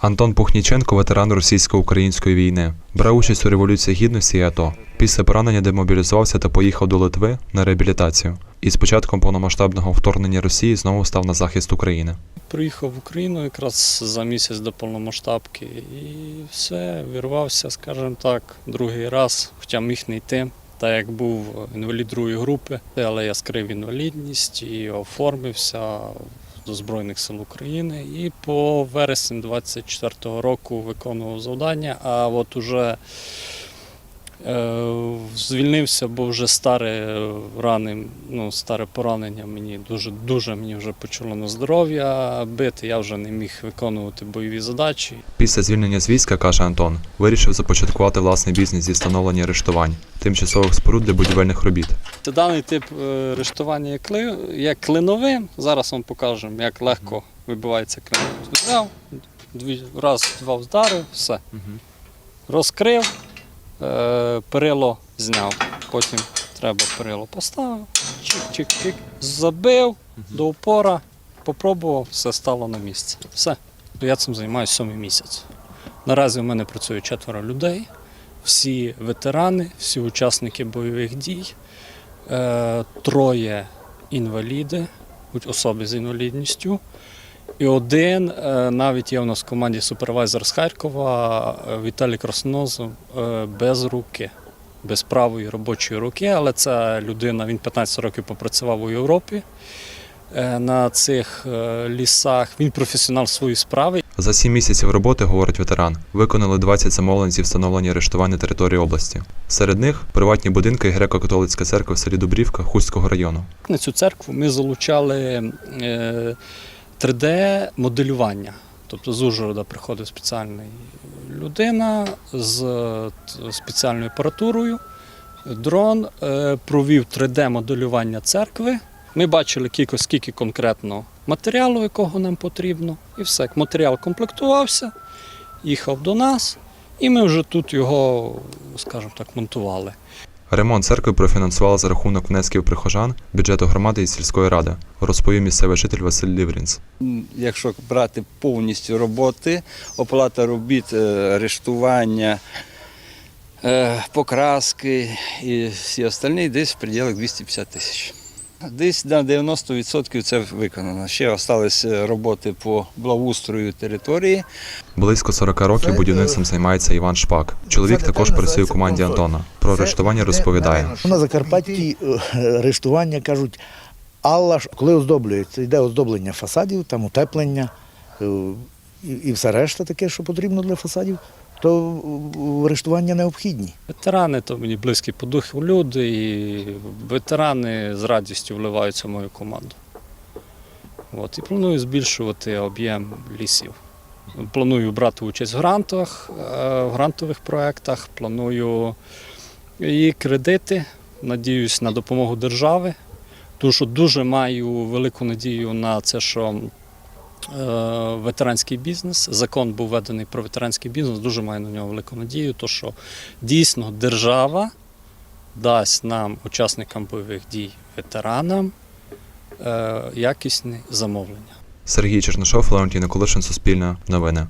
Антон Пухніченко, ветеран російсько-української війни, брав участь у революції гідності і АТО. Після поранення демобілізувався та поїхав до Литви на реабілітацію. І з початком повномасштабного вторгнення Росії знову став на захист України. Приїхав в Україну якраз за місяць до повномасштабки і все, вірвався, скажімо так, другий раз, хоча міг не йти. Так як був інвалід другої групи, але я скрив інвалідність і оформився до Збройних сил України. І по вересень 24-го року виконував завдання. А от уже Е, Звільнився, бо вже старе рани, ну, старе поранення мені дуже дуже мені вже почало на здоров'я бити. Я вже не міг виконувати бойові задачі. Після звільнення з війська, каже Антон, вирішив започаткувати власний бізнес зі встановлення арештувань, тимчасових споруд для будівельних робіт. Це даний тип е, рештування є, кли, є клиновим. Зараз вам покажемо, як легко вибивається клин. Взяв, дві, раз, два вдарив, все. Розкрив, е, перило зняв. Потім треба перило поставив, чик-чик-чик, забив до упора, попробував, все стало на місце. Все. Я цим займаюся сьомий місяць. Наразі в мене працює четверо людей, всі ветерани, всі учасники бойових дій, е, троє інваліди, особи з інвалідністю. І один е, навіть є у нас в команді супервайзер з Харкова е, Віталій Краснозов без руки, без правої робочої руки, але це людина, він 15 років попрацював у Європі е, на цих е, лісах. Він професіонал своєї справи. За сім місяців роботи, говорить ветеран, виконали 20 замовлень зі встановлення арештувань на території області. Серед них приватні будинки греко-католицька церква в селі Дубрівка Хустського району. На цю церкву ми залучали е, 3D-моделювання. Тобто з Ужгорода приходить спеціальна людина з е, спеціальною апаратурою. Дрон е, провів 3D-моделювання церкви. Ми бачили кілько, скільки конкретно матеріалу, якого нам потрібно, і все. Матеріал комплектувався, їхав до нас, і ми вже тут його, скажімо так, монтували. Ремонт церкви профінансували за рахунок внесків прихожан, бюджету громади і сільської ради, розповів місцевий житель Василь Ліврінц. Якщо брати повністю роботи, оплата робіт, е, арештування, е, покраски і всі остальні, десь в пределах 250 тисяч. Десь на 90% це виконано. Ще залишилися роботи по благоустрою території. Близько 40 років будівництвом займається Іван Шпак. Чоловік також працює в команді Антона. Про арештування розповідає. На Закарпатті е, арештування кажуть, Алла ж, коли оздоблюється, йде оздоблення фасадів, там утеплення е, і, і все решта таке, що потрібно для фасадів, то арештування необхідні. Ветерани то мені близькі по духу люди, і ветерани з радістю вливаються в мою команду. От, і планую збільшувати об'єм лісів. Планую брати участь в грантах, е, в грантових проєктах, планую і кредити. Надіюсь на допомогу держави. Тому що дуже маю велику надію на це, що ветеранський бізнес. Закон був введений про ветеранський бізнес. Дуже маю на нього велику надію, то що дійсно держава дасть нам, учасникам бойових дій, ветеранам, е, якісні замовлення. Сергій Чернишов, Леонтій Николишин, Суспільне, Новини.